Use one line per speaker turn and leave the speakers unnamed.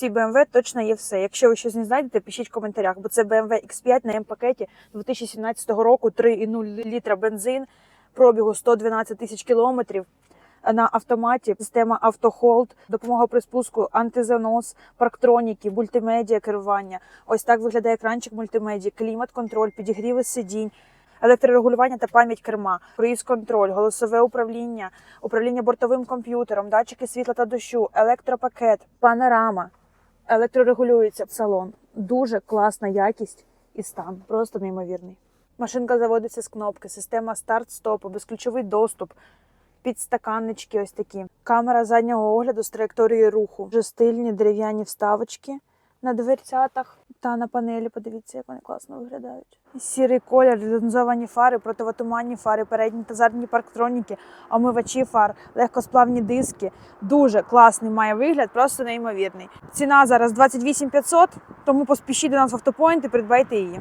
цій BMW точно є все. Якщо ви щось не знайдете, пишіть в коментарях, бо це BMW X5 на М-пакеті 2017 року, 3,0 літра бензин, пробігу 112 тисяч кілометрів. На автоматі система автохолд, допомога при спуску, антизанос, парктроніки, мультимедіа керування. Ось так виглядає екранчик мультимедіа, клімат-контроль, підігріви сидінь, електрорегулювання та пам'ять керма, круїз-контроль, голосове управління, управління бортовим комп'ютером, датчики світла та дощу, електропакет, панорама, електрорегулюється салон. Дуже класна якість і стан, просто неймовірний. Машинка заводиться з кнопки, система старт-стопу, безключовий доступ, підстаканнички ось такі. Камера заднього огляду з траєкторією руху. Вже стильні дерев'яні вставочки на дверцятах та на панелі. Подивіться, як вони класно виглядають. Сірий колір, лінзовані фари, противотуманні фари, передні та задні парктроніки, омивачі фар, легкосплавні диски. Дуже класний має вигляд, просто неймовірний. Ціна зараз 28 500, тому поспішіть до нас в автопоінт і придбайте її.